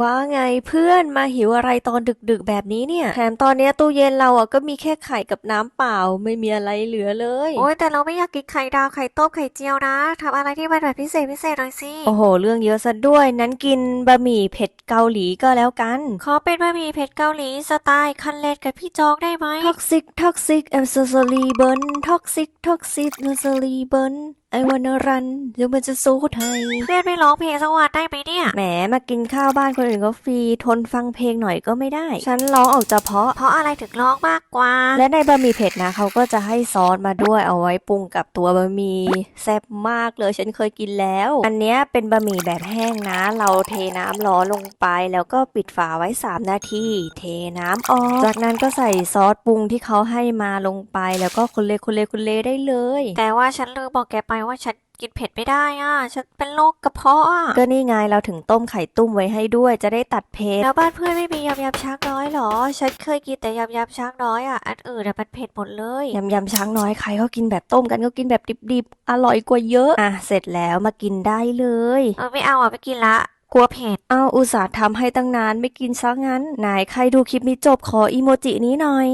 ว่าไงเพื่อนมาหิวอะไรตอนดึกๆแบบนี้เนี่ย แถมตอนเนี้ยตู้เย็นเราอะก็มีแค่ไข่กับน้ำเปล่าไม่มีอะไรเหลือเลย โอ้ยแต่เราไม่อยากกินไข่ดาวไข่ต้มไข่เจียวนะทำอะไรที่มันแบบพิเศษพิเศษหน่อยสิโอ้โห เรื่องเยอะซะด้วย นั้นกินบะหมี่เผ็ดเกาหลีก็แล้วกัน ขอเป็นบะหมี่เผ็ดเกาหลีสไตล์คันเลดกับพี่จองได้ไหม Toxic Toxic I'm so sorry burn Toxic Toxic no sorry burn I wanna run เดี๋ยวมัน จะสู้ไทยเพื่อนไม่ร้องเพลงสักวันได้ไหมเนี่ย แหมมากินข้าวบ้านคนอื่นก็ฟรีทนฟังเพลงหน่อยก็ไม่ได้ ฉันร้องออกจะเพราะ เพราะอะไรถึงร้องมากกว่า และในบะหมี่เผ็ดนะเขาก็จะให้ซอสมาด้วยเอาไว้ปรุงกับตัวบะหมี่แซ่บมากเลยฉันเคยกินแล้ว อันเนี้ยเป็นบะหมี่แบบแห้งนะ เราเทน้ำร้อนลงไป แล้วก็ปิดฝาไว้ 3 นาที เทน้ำออก จากนั้นก็ใส่ซอสปรุงที่เขาให้มาลงไป แล้วก็คนเลคนเลคนเลได้เลย แต่ว่าฉันลืมบอกแกไปว่าฉันกินเผ็ดไม่ได้อะ ฉันเป็นโรคกระเพาะอะ ก็นี่ไงเราถึงต้มไข่ตุ้มไว้ให้ด้วยจะได้ตัดเผ็ดแล้วบ้านเพื่อนไม่มียำยำช้างน้อยเหรอ ฉันเคยกินแต่ยำยำช้างน้อยอะ อันอื่นอะมันเผ็ดหมดเลย ยำยำช้างน้อยใครเขากินแบบต้มกันก็กินแบบดิบๆ อร่อยกว่าเยอะ อะเสร็จแล้วมากินได้เลย เออไม่เอาอะไม่กินละกลัวเผ็ด เอาอุตส่าห์ทำให้ตั้งนานไม่กินซะงั้นไหนใครดูคลิปนี้จบขออีโมจินี้หน่อย